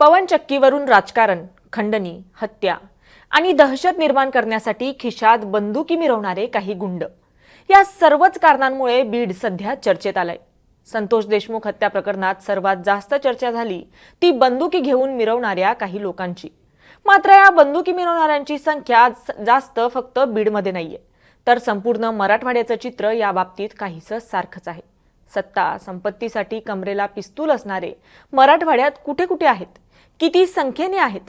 पवनचक्कीवरून राजकारण खंडणी हत्या आणि दहशत निर्माण करण्यासाठी खिशात बंदुकी मिरवणारे काही गुंड. या सर्वच कारणांमुळे बीड सध्या चर्चेत आलंय. संतोष देशमुख हत्या प्रकरणात सर्वात जास्त चर्चा झाली ती बंदुकी घेऊन मिरवणाऱ्या काही लोकांची. मात्र या बंदुकी मिरवणाऱ्यांची संख्या जास्त फक्त बीडमध्ये नाहीये. तर संपूर्ण मराठवाड्याचं चित्र या बाबतीत काहीसं सारखंच आहे. सत्ता संपत्तीसाठी कमरेला पिस्तूल असणारे मराठवाड्यात कुठे कुठे आहेत? किती संख्येने आहेत?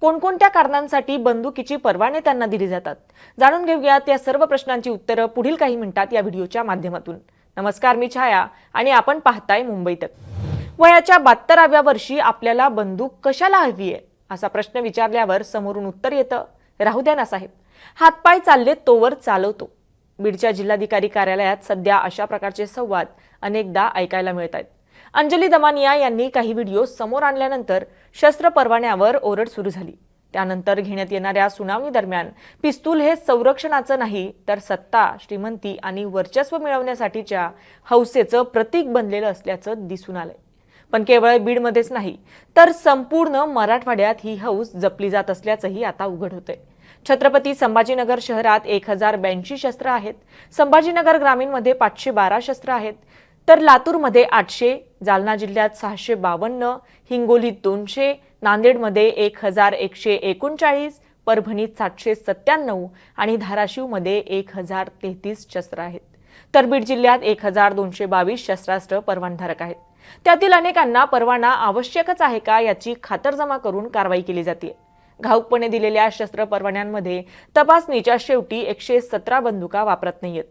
कोणकोणत्या कारणांसाठी बंदुकीची परवाने त्यांना दिली जातात? जाणून घेऊयात या सर्व प्रश्नांची उत्तरं पुढील काही मिनिटात या व्हिडिओच्या माध्यमातून. नमस्कार मी छाया आणि आपण पाहताय मुंबई तक. वयाच्या बहात्तराव्या वर्षी आपल्याला बंदूक कशाला हवी आहे असा प्रश्न विचारल्यावर समोरून उत्तर येतं राहू द्या ना साहेब. हातपाय चालले तोवर चालवतो. बीडच्या जिल्हाधिकारी कार्यालयात सध्या अशा प्रकारचे संवाद अनेकदा ऐकायला मिळत आहेत अंजली दमानिया यांनी काही व्हिडिओ समोर आणल्यानंतर शस्त्र परवान्यावर ओरड सुरू झाली. त्यानंतर घेण्यात येणाऱ्या सुनावणी दरम्यान पिस्तूल हे संरक्षणाचं नाही तर सत्ता श्रीमंती आणि वर्चस्व मिळवण्यासाठीच्या हौसेचं प्रतीक बनलेलं असल्याचं दिसून आलंय. पण केवळ बीडमध्येच नाही तर संपूर्ण मराठवाड्यात ही हौस जपली जात असल्याचंही आता उघड होतंय. छत्रपती संभाजीनगर शहरात एक हजार ब्याऐंशी शस्त्र आहेत. संभाजीनगर ग्रामीणमध्ये पाचशे बारा शस्त्र आहेत. तर लातूरमध्ये आठशे जालना जिल्ह्यात सहाशे बावन्न हिंगोलीत दोनशे नांदेडमध्ये एक हजार एकशे एकोणचाळीस परभणीत सातशे सत्त्याण्णव आणि धाराशिवमध्ये एक हजार तेहतीस शस्त्र आहेत. तर बीड जिल्ह्यात एक हजार दोनशे बावीस शस्त्रास्त्र परवानधारक आहेत. त्यातील अनेकांना परवाना आवश्यकच आहे का याची खातरजमा करून कारवाई केली जाते. घाऊकपणे दिलेल्या शस्त्र परवान्यांमध्ये तपासणीच्या शेवटी एकशे सतरा बंदुका वापरत नाहीयेत.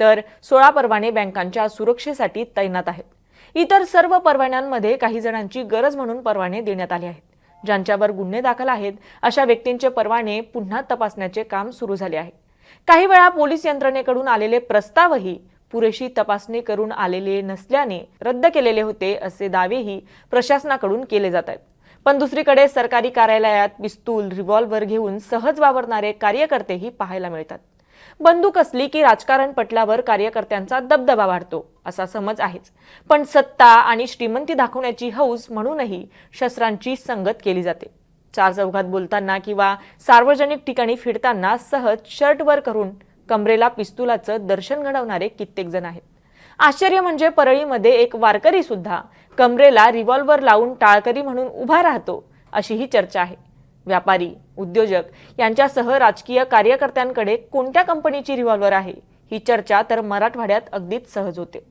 तर सोळा परवाने बँकांच्या सुरक्षेसाठी तैनात आहेत. इतर सर्व परवान्यांमध्ये काही जणांची गरज म्हणून परवाने देण्यात आले आहेत. ज्यांच्यावर गुन्हे दाखल आहेत अशा व्यक्तींचे परवाने पुन्हा तपासण्याचे काम सुरू झाले आहे. काही वेळा पोलीस यंत्रणेकडून आलेले प्रस्तावही पुरेशी तपासणी करून आलेले नसल्याने रद्द केलेले होते असे दावेही प्रशासनाकडून केले जात आहेत. पण दुसरीकडे सरकारी कार्यालयात पिस्तूल रिव्हॉल्व्हर घेऊन सहज वावरणारे कार्यकर्तेही पाहायला मिळतात. बंदूक असली की राजकारण पटलावर कार्यकर्त्यांचा दबदबा वाढतो असा समज आहेच. पण सत्ता आणि श्रीमंती दाखवण्याची हौस म्हणूनही शस्त्रांची संगत केली जाते. चार चौघात बोलताना किंवा सार्वजनिक ठिकाणी फिरताना सहज शर्टवर करून कमरेला पिस्तुलाचं दर्शन घडवणारे कित्येक जण आहेत. आश्चर्य म्हणजे परळीमध्ये एक वारकरी सुद्धा कमरेला रिव्हॉल्व्हर लावून टाळकरी म्हणून उभा राहतो अशी ही चर्चा आहे. व्यापारी उद्योजक यांच्यासह राजकीय कार्यकर्त्यांकडे कोणत्या कंपनीची रिव्हॉल्वर आहे? ही चर्चा तर मराठवाड्यात अगदीच सहज होते.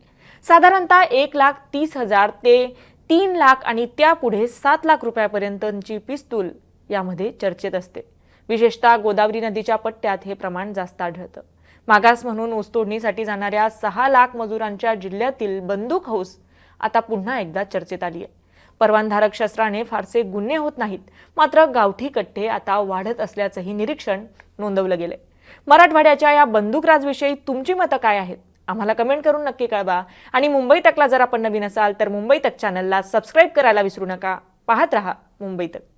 साधारणतः एक लाख तीस हजार ते तीन लाख आणि त्यापुढे सात लाख रुपयापर्यंतची पिस्तूल यामध्ये चर्चेत असते. विशेषतः गोदावरी नदीच्या पट्ट्यात हे प्रमाण जास्त आढळतं. मागास म्हणून ऊसतोडणीसाठी जाणाऱ्या सहा लाख मजुरांच्या जिल्ह्यातील बंदूक हौस आता पुन्हा एकदा चर्चेत आली आहे परवानधारक शस्त्राने फारसे गुन्हे होत नाहीत. मात्र गावठी कट्टे आता वाढत असल्याचंही निरीक्षण नोंदवलं गेलंय. मराठवाड्याच्या या बंदूकराजविषयी तुमची मतं काय आहेत? आम्हाला कमेंट करून नक्की कळवा. आणि मुंबई तकला जर आपण नवीन असाल तर मुंबई तक चॅनलला सबस्क्राईब करायला विसरू नका. पाहत रहा मुंबई तक.